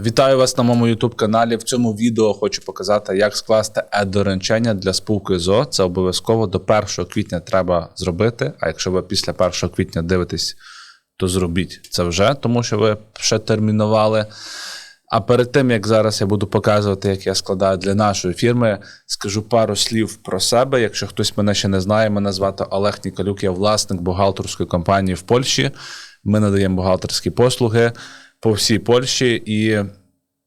Вітаю вас на моєму youtube каналі. В цьому відео хочу показати, як скласти е-доручення для спілки ЗО. Це обов'язково до 1 квітня треба зробити. А якщо ви після 1 квітня дивитесь, то зробіть це вже, тому що ви ще термінували. А перед тим, як зараз я буду показувати, як я складаю для нашої фірми, скажу пару слів про себе. Якщо хтось мене ще не знає, мене звати Олег Ніколюк, я власник бухгалтерської компанії в Польщі. Ми надаємо бухгалтерські послуги по всій Польщі. І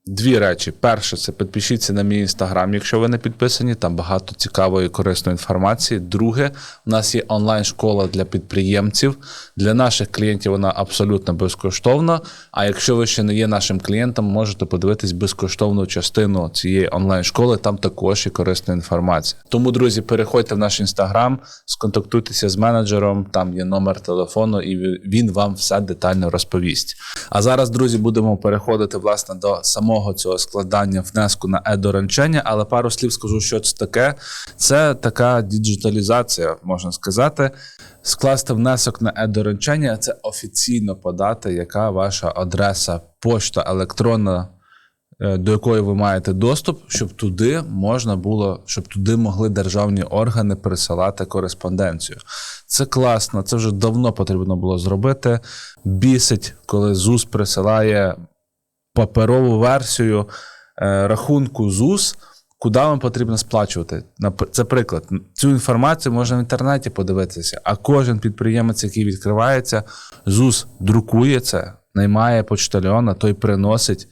дві речі: перше, це підпишіться на мій інстаграм, якщо ви не підписані, там багато цікавої і корисної інформації. Друге, у нас є онлайн-школа для підприємців. Для наших клієнтів вона абсолютно безкоштовна. А якщо ви ще не є нашим клієнтом, можете подивитись безкоштовну частину цієї онлайн-школи, там також є корисна інформація. Тому, друзі, переходьте в наш інстаграм, сконтактуйтеся з менеджером, там є номер телефону, і він вам все детально розповість. А зараз, друзі, будемо переходити власне до самого цього складання внеску на е-доручення, але пару слів скажу, що це таке. Це така діджиталізація, можна сказати. Скласти внесок на е-доручення – це офіційно подати, яка ваша адреса, пошта електронна, е, до якої ви маєте доступ, щоб туди можна було, щоб туди могли державні органи присилати кореспонденцію. Це класно, це вже давно потрібно було зробити. Бісить, коли ЗУС присилає паперову версію е, рахунку ЗУС, куди вам потрібно сплачувати. Це приклад. Цю інформацію можна в інтернеті подивитися, а кожен підприємець, який відкривається, ЗУС друкує це, наймає почтальона, той приносить.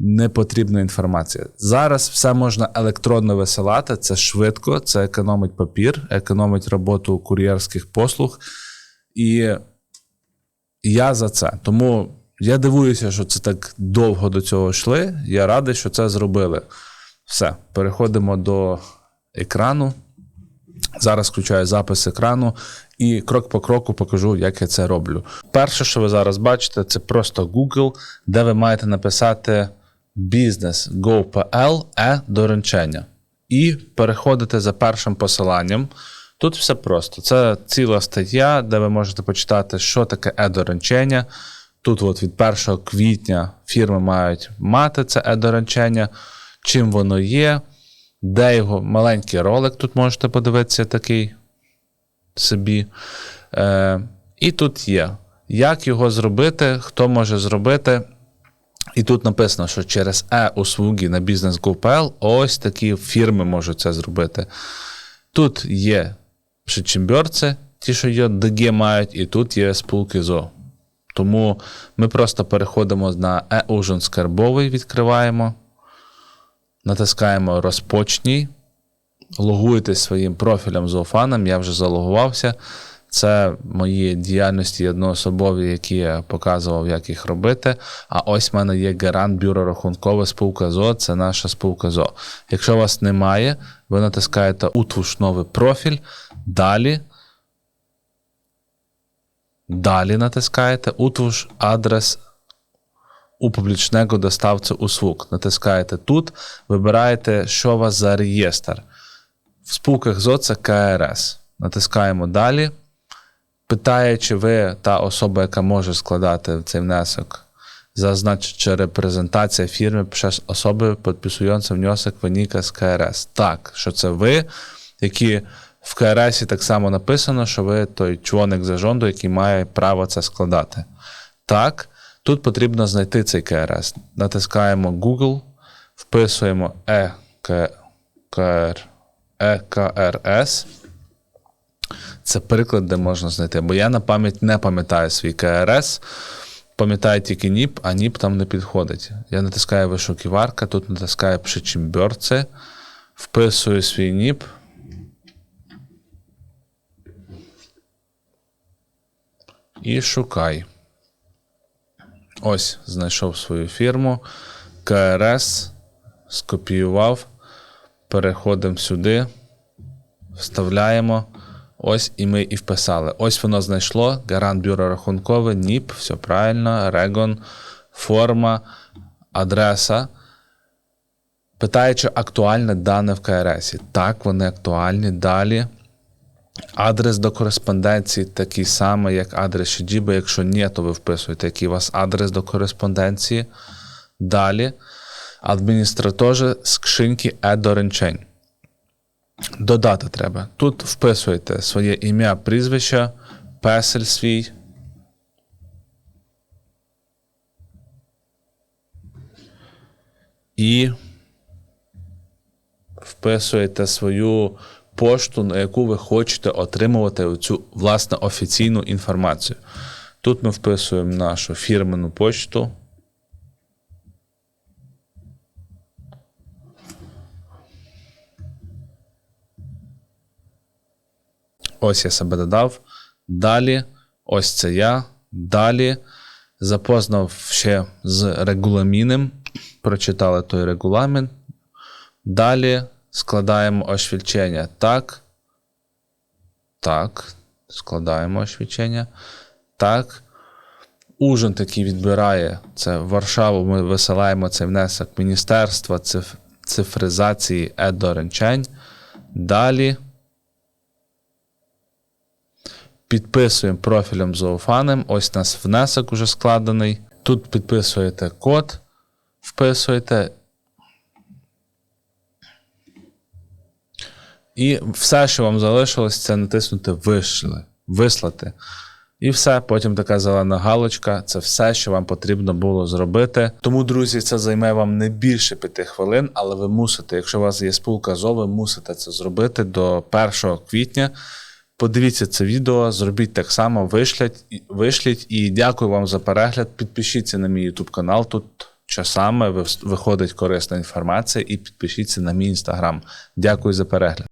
Непотрібна інформація. Зараз все можна електронно висилати, це швидко, це економить папір, економить роботу кур'єрських послуг. І я за це. Тому я дивуюся, що це так довго до цього йшли. Я радий, що це зробили. Все, переходимо до екрану. Зараз включаю запис екрану і крок по кроку покажу, як я це роблю. Перше, що ви зараз бачите, це просто Google, де ви маєте написати business.go.pl е доручення. І переходите за першим посиланням. Тут все просто. Це ціла стаття, де ви можете почитати, що таке е-доручення. Тут, от від 1 квітня, фірми мають мати це е-доручення, чим воно є, де його маленький ролик, тут можете подивитися такий собі. Е, і тут є. Як його зробити, хто може зробити. І тут написано, що через e-услуги на Business.gov.pl ось такі фірми можуть це зробити. Тут є причимберці, ті, що є ДГ мають, і тут є спілки ЗО. Тому ми просто переходимо на e-ужин скарбовий, відкриваємо, натискаємо розпочній, логуєтесь своїм профілем зоофаном, я вже залогувався. Це мої діяльності одноособові, які я показував, як їх робити. А ось в мене є гарант бюро рахункове спілка ЗО, це наша спілка ЗО. Якщо вас немає, ви натискаєте «Утвуш новий профіль, далі. Далі натискаєте «Утвуш адрес у публічного доставця услуг. Натискаєте тут, вибираєте, що у вас за реєстр. В спілках ЗО це КРС. Натискаємо далі. Питає, чи ви та особа, яка може складати цей внесок, зазначить репрезентація фірми пише особи, підписується внесок виніка з КРС. Так, що це ви, які в КРСі так само написано, що ви той членик зажонду, який має право це складати. Так, тут потрібно знайти цей КРС. Натискаємо Google, вписуємо EKR, EKRS. Це приклад, де можна знайти. Бо я на пам'ять не пам'ятаю свій КРС, пам'ятаю тільки НІП, а НІП там не підходить. Я натискаю вишуківарка, тут натискаю причимберце, вписую свій НІП. І шукай. Ось, знайшов свою фірму. КРС, скопіював. Переходимо сюди, вставляємо. Ось і ми і вписали. Ось воно знайшло. Гарант бюро рахункове, НІП, все правильно, Регон, форма, адреса. Питає, чи актуальне дане в КРС. Так, вони актуальні. Далі. Адрес до кореспонденції такий самий, як адрес Шіджіба. Якщо ні, то ви вписуєте, який у вас адрес до кореспонденції. Далі адміністратори скриньки e-доручень. Додати треба. Тут вписуєте своє ім'я, прізвище, песель свій. І вписуєте свою пошту, на яку ви хочете отримувати цю власне офіційну інформацію. Тут ми вписуємо нашу фірменну почту. Ось я себе додав. Далі, ось це я. Далі запознав ще з регуламіном. Прочитали той регуламін. Далі складаємо освідчення. Так. Так. Складаємо освідчення. Так. Ужин такий відбирає. Це в Варшаву. Ми висилаємо цей внесок Міністерства циф- цифризації е-доручень. Далі. Підписуємо профілем зоофанем. Ось у нас внесок уже складений. Тут підписуєте код, вписуєте. І все, що вам залишилось, це натиснути Вишли, вислати. І все, потім така зелена галочка. Це все, що вам потрібно було зробити. Тому, друзі, це займе вам не більше п'яти хвилин, але ви мусите, якщо у вас є спілка ЗО, ви мусите це зробити до 1 квітня. Подивіться це відео, зробіть так само, вишлять, і- вишліть і дякую вам за перегляд. Підпишіться на мій YouTube канал. Тут часами виходить корисна інформація, і підпишіться на мій інстаграм. Дякую за перегляд.